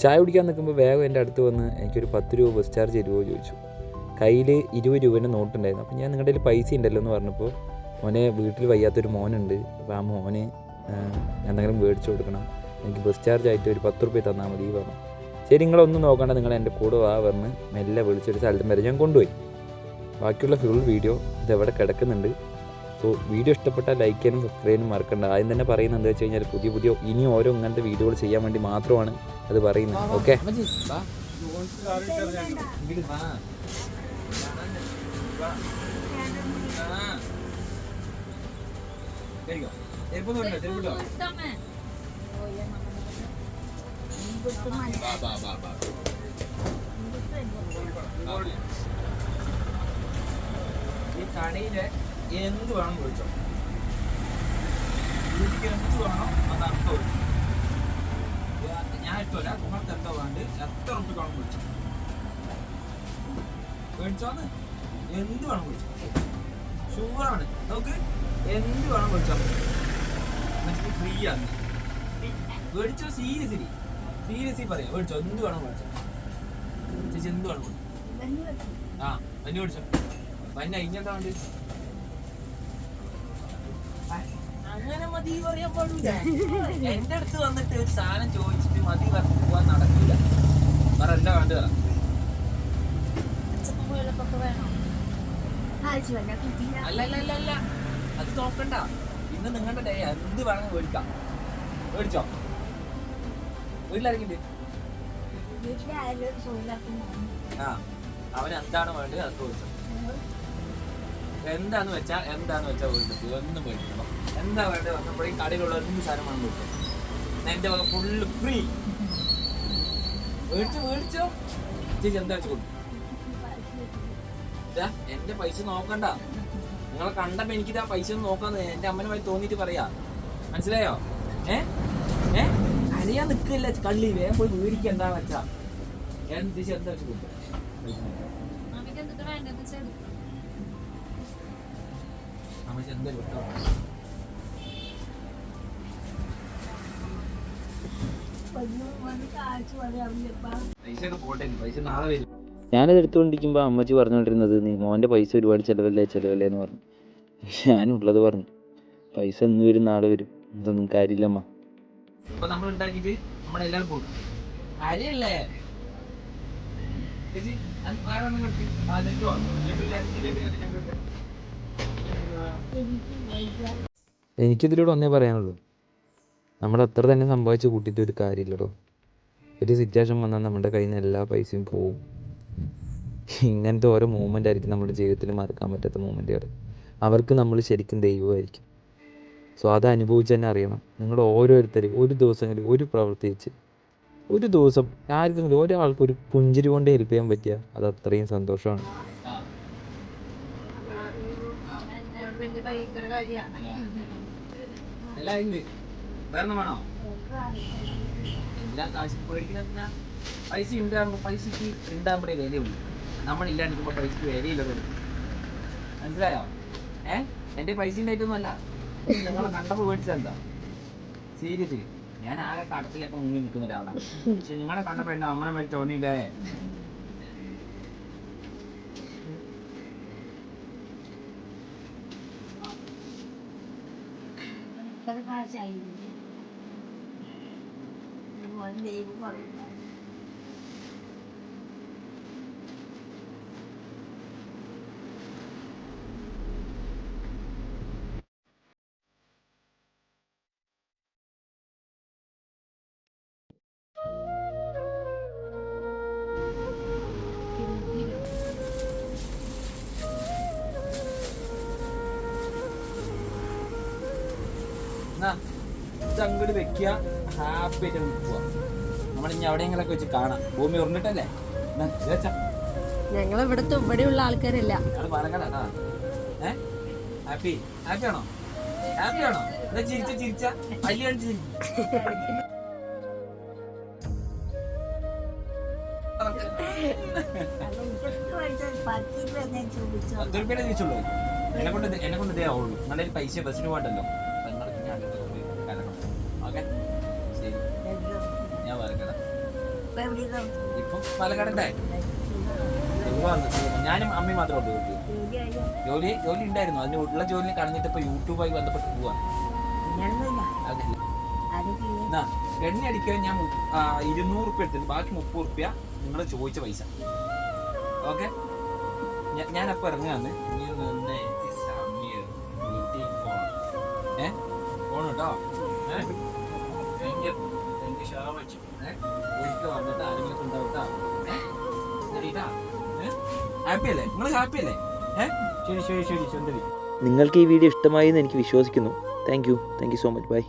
ചായ കുടിക്കാൻ നിൽക്കുമ്പോൾ വേഗം എന്റെ അടുത്ത് വന്ന് എനിക്കൊരു പത്ത് രൂപ ബസ് ചാർജ് തരുമോ ചോദിച്ചു. കയ്യിൽ ഇരുപത് രൂപേന്റെ നോട്ടുണ്ടായിരുന്നു. അപ്പോൾ ഞാൻ നിങ്ങളുടെ കയ്യിൽ പൈസ ഉണ്ടല്ലോ എന്ന് പറഞ്ഞപ്പോൾ മോനെ വീട്ടിൽ വയ്യാത്തൊരു മോനുണ്ട്. അപ്പോൾ ആ മോനെ എന്തെങ്കിലും മേടിച്ചു കൊടുക്കണം. എനിക്ക് ബസ് ചാർജ് ആയിട്ട് ഒരു പത്ത് റുപ്യ തന്നാൽ മതി പറഞ്ഞു. ശരി നിങ്ങളൊന്നും നോക്കണ്ട നിങ്ങൾ എന്റെ കൂടെ വാ പറഞ്ഞ് മെല്ലെ വിളിച്ചൊരു സ്ഥലത്തും വരെ ഞാൻ കൊണ്ടുപോയി. ബാക്കിയുള്ള ഫുൾ വീഡിയോ ഇതെവിടെ കിടക്കുന്നുണ്ട് സോ വീഡിയോ ഇഷ്ടപ്പെട്ടാൽ ലൈക്ക് ചെയ്യാനും സബ്സ്ക്രൈബ് ചെയ്യാനും മറക്കണ്ട ആദ്യം തന്നെ പറയുന്നത് എന്താ വെച്ച് കഴിഞ്ഞാൽ പുതിയ പുതിയ ഇനി ഓരോ ഇങ്ങനത്തെ വീഡിയോകൾ ചെയ്യാൻ വേണ്ടി മാത്രമാണ് അത് പറയുന്നത് ഓക്കെ ബാ വാ. ബാ വാ. വാ. ആ. കേറിക്കോ. ചെരുപ്പൊന്നും വേണ്ട, ചെരുപ്പിട്ടോ. വാ, വാ, വാ, വാ. ആ. ഈ കടയിലെ എന്ത് വേണം ചോദിച്ചോ? വീട്ടിൽ എന്ത് വേണോ അത് അർത്ഥം ഞാൻ ഇഷ്ടമല്ല കുമർക്ക് എത്ര വേണ്ട എത്ര റുപ്പിക്ക് വേണം വിളിച്ചോ മേടിച്ചോന്ന് എന്ത് വേണം വിളിച്ചോ ഷുഗറാണ് നമുക്ക് എന്ത് വേണം വിളിച്ചോ എന്നിട്ട് ഫ്രീ ആണ് മേടിച്ചോ സീരിയസ്ലി സീരിയസ്ലി പറയാം. മേടിച്ചോ എന്ത് വേണം വിളിച്ചോ ചേച്ചി എന്ത് വേണം ആ മഞ്ഞ മേടിച്ചോ അങ്ങനെ മതി പറയാൻ പാടില്ല. എന്റെ അടുത്ത് വന്നിട്ട് ഒരു സാധനം ചോദിച്ചിട്ട് മതി പറഞ്ഞു പോവാൻ നടക്കില്ല പറ എന്താ വേണ്ടത്? അല്ല അല്ല അല്ല അല്ല. അത് നോക്കണ്ട. ഇന്ന് നിങ്ങളുടെ ഡേ എന്ത് വേണമെങ്കിൽ മേടിക്കാം. മേടിച്ചോ? വീട്ടിലിറങ്ങിട്ട് ആ. അവൻ എന്താണ് വേണ്ടത്? അത് ചോദിച്ചോ എന്താന്ന് വെച്ചാൽ എന്താന്ന് വെച്ചാ വീട്ടിൽ ഒന്നും മേടിക്കണം എന്താ വേണ്ടത്? ഈ കടയിലുള്ള എന്ത് സാധനം വേണം മേടിച്ചോ എന്റെ വക ഫുള്ള് ഫ്രീ മേടിച്ചു മേടിച്ചോ. ചേച്ചി എന്താ വെച്ച് കൊടുക്കും എന്റെ പൈസ നോക്കണ്ട. നിങ്ങളെ കണ്ടപ്പോ എനിക്കിത് ആ പൈസ ഒന്നും നോക്കാന്ന് എന്റെ അമ്മനുമായി തോന്നിട്ട് പറയാ. മനസ്സിലായോ? ഏ? ഏ? അറിയാൻ നിക്കില്ല കള്ളി വേഗം പോയി മേടിക്കണ്ട വെച്ചാ. ഞാൻ ചേച്ചി എന്താ വെച്ച് കൊടുക്കും ഞാനത് എടുത്തുകൊണ്ടിരിക്കുമ്പോൾ അമ്മച്ചി പറഞ്ഞുകൊണ്ടിരുന്നത് നീ മോന്റെ പൈസ ഒരുപാട് ചിലവല്ലേ ചിലവല്ലേ എന്ന് പറഞ്ഞു. ഞാനുള്ളത് പറഞ്ഞു പൈസ ഇന്ന് വരും നാളെ വരും ഇതൊന്നും കാര്യമില്ലമ്മ. നമ്മൾ അത് വേറെ ഒന്നും കൊടുക്ക്. ആ, നെറ്റ് വാ. നെറ്റില്ല, നെറ്റില്ല, നെറ്റില്ല. എനിക്കിതിലൂടെ ഒന്നേ പറയാനുള്ളൂ. നമ്മൾ അത്ര തന്നെ സംഭവിച്ച് കൂട്ടിയിട്ട് ഒരു കാര്യമില്ലടോ. ഒരു സിറ്റുവേഷൻ വന്നാൽ നമ്മുടെ കയ്യിൽ നിന്ന് എല്ലാ പൈസയും പോവും. ഇങ്ങനത്തെ ഓരോ മൂമെന്റ് ആയിരിക്കും നമ്മുടെ ജീവിതത്തിൽ മറക്കാൻ പറ്റാത്ത മൂമെന്റുകൾ അവർക്ക് നമ്മൾ ശരിക്കും ദൈവമായിരിക്കും. സോ അത് അനുഭവിച്ച് തന്നെ അറിയണം. നിങ്ങൾ ഓരോരുത്തർ ഒരു ദിവസങ്ങളിൽ ഒരു പ്രവൃത്തി വെച്ച് ഒരു ദിവസം ആർക്കെങ്കിലും ഒരാൾക്ക് ഒരു പുഞ്ചിരി കൊണ്ട് ഹെൽപ്പ് ചെയ്യാൻ പറ്റിയ അത് അത്രയും സന്തോഷമാണ്. എല്ലാം ഉണ്ട്. വേറൊന്നും വേണോ? എല്ലാം കാശ് പേടിക്കുന്ന പൈസ ഉണ്ടാകുമ്പോ പൈസക്ക് ഉണ്ടാകുമ്പോഴേ വിലയുള്ളൂ. നമ്മളില്ലാണ്ടിരിക്കുമ്പോ പൈസക്ക് വിലയില്ല മനസ്സിലായോ? ഏ? എന്റെ പൈസ ഉണ്ടായിട്ടൊന്നുമല്ല. അല്ല നിങ്ങളെ കണ്ടപ്പോ മേടിച്ചെന്താ സീരിയസ് ഞാൻ ആകെ കടത്തിലൊക്കെ മുങ്ങി നിൽക്കുന്ന ഒരാളാണ്. പക്ഷെ നിങ്ങളെ കണ്ടപ്പോ എന്നെ അമ്മനെ മേടിച്ച തോന്നിയില്ലേ? എന്നാ ഇത് അങ്ങോട്ട് വെക്കുക ഹാപ്പി ആയിട്ട് അങ്ങോട്ട് നമ്മളിനി എവിടെയെങ്കിലൊക്കെ വെച്ച് കാണാം. ഭൂമി വെച്ചാ. ഞങ്ങൾ ഇവിടുത്തെ ഇവിടെയുള്ള ആൾക്കാരല്ല. ഏ? ഹാപ്പി ഹാപ്പി ആണോ? ഹാപ്പി ആണോ? എന്നാ ചിരിച്ച ചിരിച്ച. വലിയ ചോദിച്ചുള്ളൂ. എന്നെ കൊണ്ട് എന്നെ കൊണ്ട് ഇതേ ആവുള്ളൂ. നല്ലൊരു പൈസ ബസ്സിന് പോകണ്ടല്ലോ ഇപ്പം പാലക്കാടല്ലേ ഞാനും അമ്മയും മാത്രമേ ഉള്ളൂ ജോലി. ജോലി ഉണ്ടായിരുന്നു. അതിന് ഉള്ള ജോലി കളഞ്ഞിട്ട് ഇപ്പൊ യൂട്യൂബായി ബന്ധപ്പെട്ട് പോവാ. എണ്ണ അടിക്കാൻ ഞാൻ ഇരുന്നൂറ് ഉറുപ്പ്യ എടുത്തിട്ട് ബാക്കി മുപ്പത് ഉറുപ്പ്യ നിങ്ങൾ ചോദിച്ച പൈസ. ഓക്കെ? ഞാൻ അപ്പൊ ഇറങ്ങാന്ന് ഫോൺ കേട്ടോ എനിക്ക് നിങ്ങൾ ഹാപ്പി അല്ലേ? നിങ്ങൾക്ക് ഈ വീഡിയോ ഇഷ്ടമായി എന്ന് എനിക്ക് വിശ്വസിക്കുന്നു. Thank you thank you so much bye